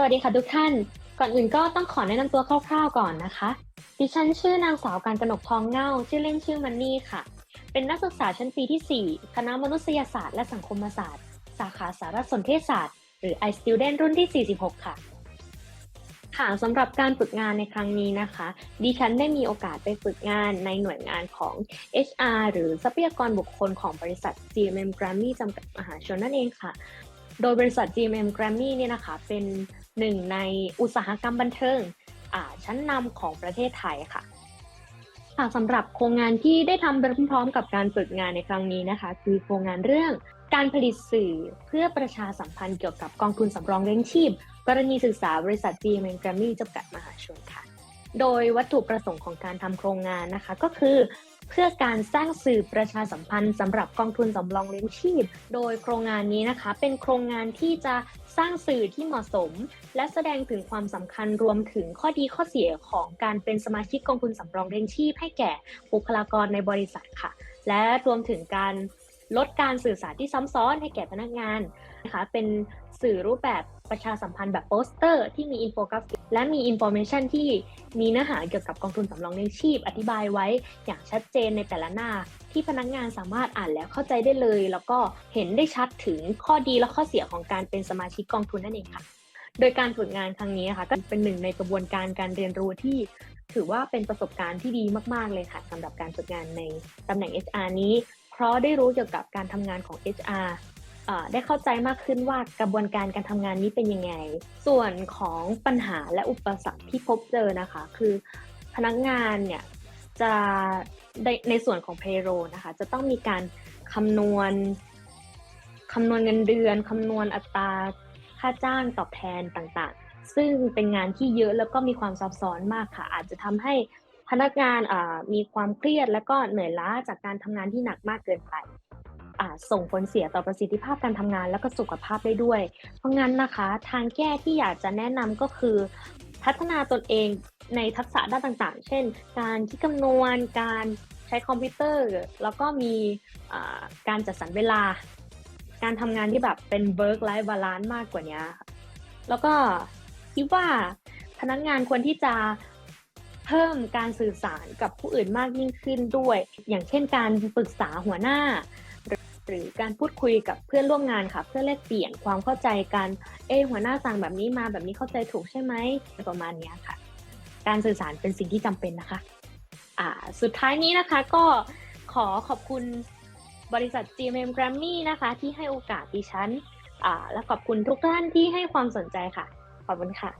สวัสดีค่ะทุกท่าน ก่อนอื่นก็ต้องขอแนะนำตัวคร่าวๆก่อนนะคะ ดิฉันชื่อนางสาวการกนกทองเง่า ชื่อเล่นชื่อมันนี่ค่ะ เป็นนักศึกษาชั้นปีที่ 4 คณะมนุษยศาสตร์และสังคมศาสตร์ สาขาสารสนเทศศาสตร์ หรือ iStudent รุ่นที่ 46 ค่ะ ค่ะสำหรับการฝึกงานในครั้งนี้นะคะ ดิฉันได้มีโอกาสไปฝึกงานในหน่วยงานของ HR หรือทรัพยากรบุคคลของบริษัท GMM Grammy จำกัดมหาชนนั่นเองค่ะ โดยบริษัท GMM Grammy เนี่ยนะคะเป็นหนึ่งในอุตสาหกรรมบันเทิงชั้นนำของประเทศไทยค่ะค่ะสำหรับโครงงานที่ได้ทำไปพร้อมๆกับการฝึกงานในครั้งนี้นะคะ คือโครงงานเรื่องการผลิตสื่อเพื่อประชาสัมพันธ์เกี่ยวกับกองทุนสำรองเลี้ยงชีพ กรณีศึกษาบริษัท GMM Grammy จำกัดมหาชนค่ะ โดยวัตถุประสงค์ของการทำโครงงานนะคะ ก็คือ เพื่อการสร้างสื่อประชาสัมพันธ์สำหรับกองทุนสำรองเลี้ยงชีพ โดยโครงงานนี้นะคะ เป็นโครงงานที่จะสร้างสื่อที่เหมาะสม และแสดงถึงความสำคัญรวมถึงข้อดีข้อเสียของการเป็นสมาชิกกองทุนสำรองเลี้ยงชีพ ให้แก่บุคลากรในบริษัทค่ะ และรวมถึงการลดการสื่อสารที่ซ้ำซ้อนให้แก่พนักงานนะคะเป็นสื่อรูปแบบประชาสัมพันธ์แบบโปสเตอร์ ที่มีอินโฟกราฟิก และมีอินโฟเมชันที่มีเนื้อหาเกี่ยวกับกองทุนสำรองเลี้ยงชีพ อธิบายไว้อย่างชัดเจนในแต่ละหน้า ที่พนักงานสามารถอ่านแล้วเข้าใจได้เลย แล้วก็เห็นได้ชัดถึงข้อดีและข้อเสียของการเป็นสมาชิกกองทุนนั่นเองค่ะ โดยการฝึกงานครั้งนี้นะคะก็เป็นหนึ่งในกระบวนการการเรียนรู้ที่ถือว่าเป็นประสบการณ์ที่ดีมาก ๆ เลยค่ะสำหรับการฝึกงานในตำแหน่ง HR นี้ เพราะได้รู้เกี่ยวกับการทำงานของ HR ได้เข้าใจมากขึ้นว่ากระบวนการการทำงานนี้เป็นยังไง ส่วนของปัญหาและอุปสรรคที่พบเจอนะคะ คือพนักงานเนี่ยจะในส่วนของ payroll นะคะ จะต้องมีการคำนวณคำนวณเงินเดือนคำนวณอัตราค่าจ้างตอบแทนต่างๆ ซึ่งเป็นงานที่เยอะแล้วก็มีความซับซ้อนมากค่ะ อาจจะทำให้พนักงานมีความเครียดและก็เหนื่อยล้าจากการทำงานที่หนักมากเกินไป ส่งผลเสียต่อประสิทธิภาพการทำงานและก็สุขภาพได้ด้วย เพราะงั้นนะคะ ทางแก้ที่อยากจะแนะนำก็คือ พัฒนาตนเองในทักษะด้านต่างๆ เช่น การคิดคำนวณ การใช้คอมพิวเตอร์ แล้วก็มีการจัดสรรเวลา การทำงานที่แบบเป็น work life balance มากกว่านี้ แล้วก็คิดว่าพนักงานควรที่จะเพิ่มการสื่อสารกับผู้อื่นมากยิ่งขึ้นด้วย อย่างเช่นการปรึกษาหัวหน้า หรือการพูดคุยกับเพื่อนร่วมงานค่ะ เพื่อแลกเปลี่ยนความเข้าใจกันเอหัวหน้าสั่งแบบนี้มาแบบนี้เข้าใจถูกใช่ไหมประมาณนี้ค่ะ การสื่อสารเป็นสิ่งที่จำเป็นนะคะอ่าสุดท้ายนี้นะคะก็ขอขอบคุณบริษัท GMM Grammy นะคะ ที่ให้โอกาสดิฉันอ่าและขอบคุณทุกท่านที่ให้ความสนใจค่ะ ขอบคุณค่ะ